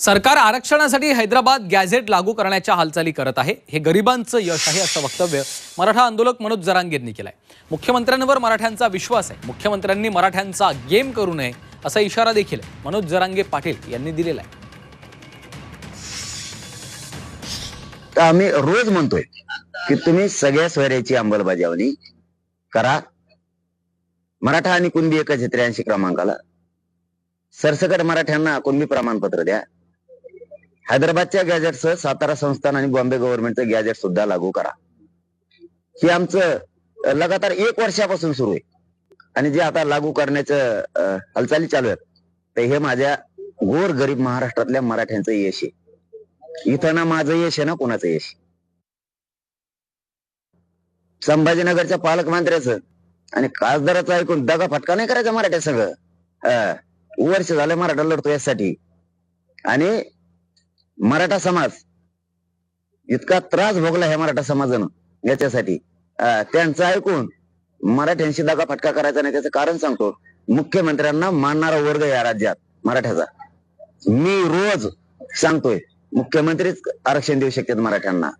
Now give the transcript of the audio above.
सरकार आरक्षणासाठी हैदराबाद गॅझेट लागू करण्याच्या हालचाली करत आहे. हे गरिबांचं यश आहे असं वक्तव्य मराठा आंदोलक मनोज जरांगेंनी आहे मुख्यमंत्र्यांवर मराठ्यांचा विश्वास आहे. मुख्यमंत्र्यांनी मराठ्यांचा गेम करू नये असा इशारा देखील मनोज जरांगे पाटील यांनी दिलेला आहे. आम्ही रोज म्हणतोय की तुम्ही सगळ्या स्वैर्याची अंमलबजावणी करा. मराठा आणि कुणबी एकच आहे क्रमांकाला. सरसकट मराठ्यांना कुणबी प्रमाणपत्र द्या. हैदराबादच्या गॅजेटसह सातारा संस्थान आणि बॉम्बे गव्हर्नमेंटचं गॅजेट सुद्धा लागू करा. हे आमचं लगातार एक वर्षापासून सुरू आहे. आणि जे आता लागू करण्याचं हालचाली चालू आहेत तर हे माझ्या गोर गरीब महाराष्ट्रातल्या मराठ्यांचं यश आहे. इथं ना माझं यश आहे ना कोणाचं यश? संभाजीनगरच्या पालकमंत्र्याचं आणि खासदाराचं ऐकून दगा फटका नाही करायचा मराठ्या सगळं वर्ष झालं मराठा लढतो यासाठी. आणि मराठा समाज. इतका त्रास भोगला ह्या मराठा समाजानं याच्यासाठी. त्यांचं ऐकून मराठ्यांशी दगा फटका करायचा नाही त्याचं कारण सांगतो. मुख्यमंत्र्यांना मानणारा वर्ग या राज्यात मराठ्याचा. मी रोज सांगतोय मुख्यमंत्रीच आरक्षण देऊ शकतात मराठ्यांना.